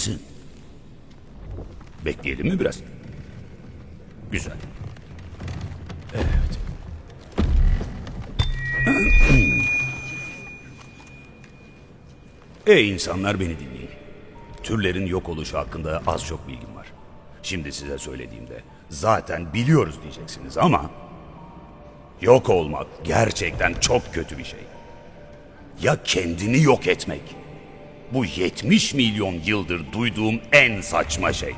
misin? Bekleyelim mi biraz? Güzel. Evet. Ey insanlar beni dinleyin. Türlerin yok oluşu hakkında az çok bilgim var. Şimdi size söylediğimde zaten biliyoruz diyeceksiniz ama yok olmak gerçekten çok kötü bir şey. Ya kendini yok etmek bu 70 milyon yıldır duyduğum en saçma şey.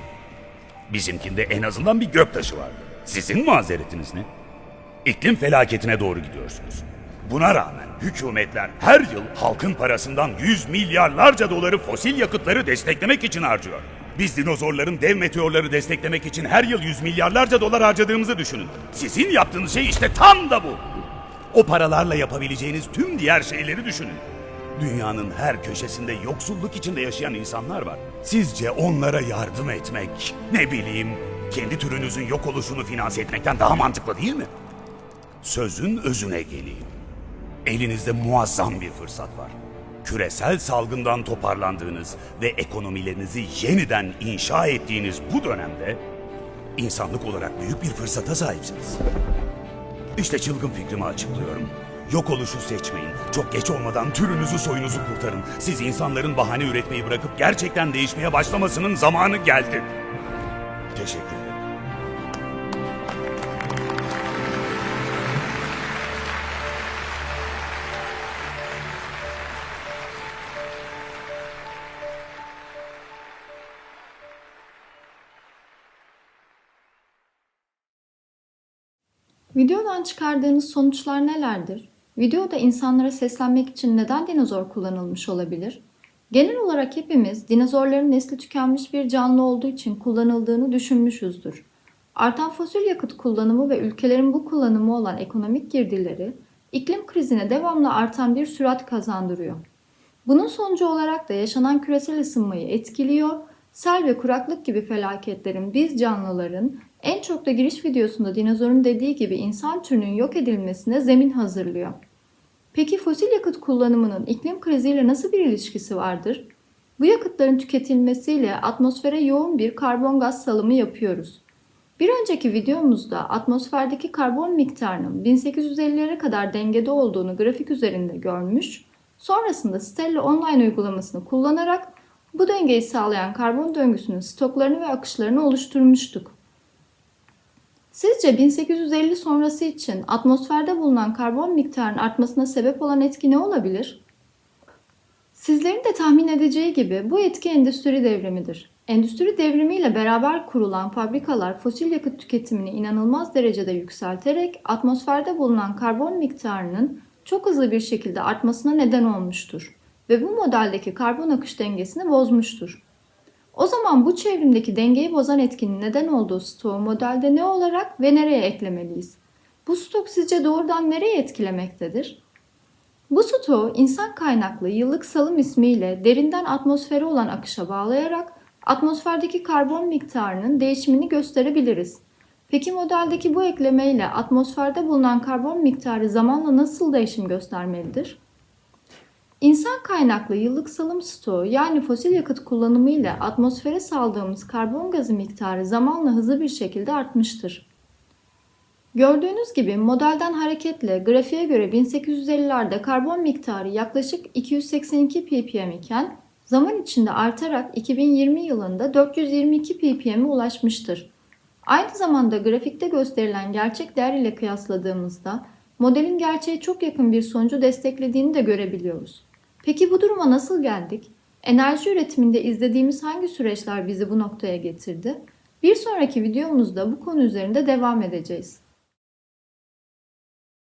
Bizimkinde en azından bir göktaşı vardı. Sizin mazeretiniz ne? İklim felaketine doğru gidiyorsunuz. Buna rağmen hükümetler her yıl halkın parasından yüz milyarlarca doları fosil yakıtları desteklemek için harcıyor. Biz dinozorların dev meteorları desteklemek için her yıl yüz milyarlarca dolar harcadığımızı düşünün. Sizin yaptığınız şey işte tam da bu. O paralarla yapabileceğiniz tüm diğer şeyleri düşünün. Dünyanın her köşesinde yoksulluk içinde yaşayan insanlar var. Sizce onlara yardım etmek, ne bileyim, kendi türünüzün yok oluşunu finanse etmekten daha mantıklı değil mi? Sözün özüne geleyim. Elinizde muazzam bir fırsat var. Küresel salgından toparlandığınız ve ekonomilerinizi yeniden inşa ettiğiniz bu dönemde insanlık olarak büyük bir fırsata sahipsiniz. İşte çılgın fikrimi açıklıyorum. Yok oluşu seçmeyin. Çok geç olmadan türünüzü soyunuzu kurtarın. Siz insanların bahane üretmeyi bırakıp gerçekten değişmeye başlamasının zamanı geldi. Teşekkür ederim. Videodan çıkardığınız sonuçlar nelerdir? Videoda insanlara seslenmek için neden dinozor kullanılmış olabilir? Genel olarak hepimiz dinozorların nesli tükenmiş bir canlı olduğu için kullanıldığını düşünmüşüzdür. Artan fosil yakıt kullanımı ve ülkelerin bu kullanımı olan ekonomik girdileri iklim krizine devamlı artan bir sürat kazandırıyor. Bunun sonucu olarak da yaşanan küresel ısınmayı etkiliyor, sel ve kuraklık gibi felaketlerin biz canlıların en çok da giriş videosunda dinozorun dediği gibi insan türünün yok edilmesine zemin hazırlıyor. Peki fosil yakıt kullanımının iklim kriziyle nasıl bir ilişkisi vardır? Bu yakıtların tüketilmesiyle atmosfere yoğun bir karbon gaz salımı yapıyoruz. Bir önceki videomuzda atmosferdeki karbon miktarının 1850'lere kadar dengede olduğunu grafik üzerinde görmüş, sonrasında Stella Online uygulamasını kullanarak bu dengeyi sağlayan karbon döngüsünün stoklarını ve akışlarını oluşturmuştuk. Sizce 1850 sonrası için atmosferde bulunan karbon miktarının artmasına sebep olan etki ne olabilir? Sizlerin de tahmin edeceği gibi bu etki endüstri devrimidir. Endüstri devrimiyle beraber kurulan fabrikalar fosil yakıt tüketimini inanılmaz derecede yükselterek atmosferde bulunan karbon miktarının çok hızlı bir şekilde artmasına neden olmuştur ve bu modeldeki karbon akış dengesini bozmuştur. O zaman bu çevrimdeki dengeyi bozan etkinin neden olduğu stoğu modelde ne olarak ve nereye eklemeliyiz? Bu stok sizce doğrudan nereye etkilemektedir? Bu stoğu insan kaynaklı yıllık salım ismiyle derinden atmosfere olan akışa bağlayarak atmosferdeki karbon miktarının değişimini gösterebiliriz. Peki modeldeki bu eklemeyle atmosferde bulunan karbon miktarı zamanla nasıl değişim göstermelidir? İnsan kaynaklı yıllık salım stoğu yani fosil yakıt kullanımı ile atmosfere saldığımız karbon gazı miktarı zamanla hızlı bir şekilde artmıştır. Gördüğünüz gibi modelden hareketle grafiğe göre 1850'lerde karbon miktarı yaklaşık 282 ppm iken zaman içinde artarak 2020 yılında 422 ppm'e ulaşmıştır. Aynı zamanda grafikte gösterilen gerçek değer ile kıyasladığımızda modelin gerçeğe çok yakın bir sonucu desteklediğini de görebiliyoruz. Peki bu duruma nasıl geldik? Enerji üretiminde izlediğimiz hangi süreçler bizi bu noktaya getirdi? Bir sonraki videomuzda bu konu üzerinde devam edeceğiz.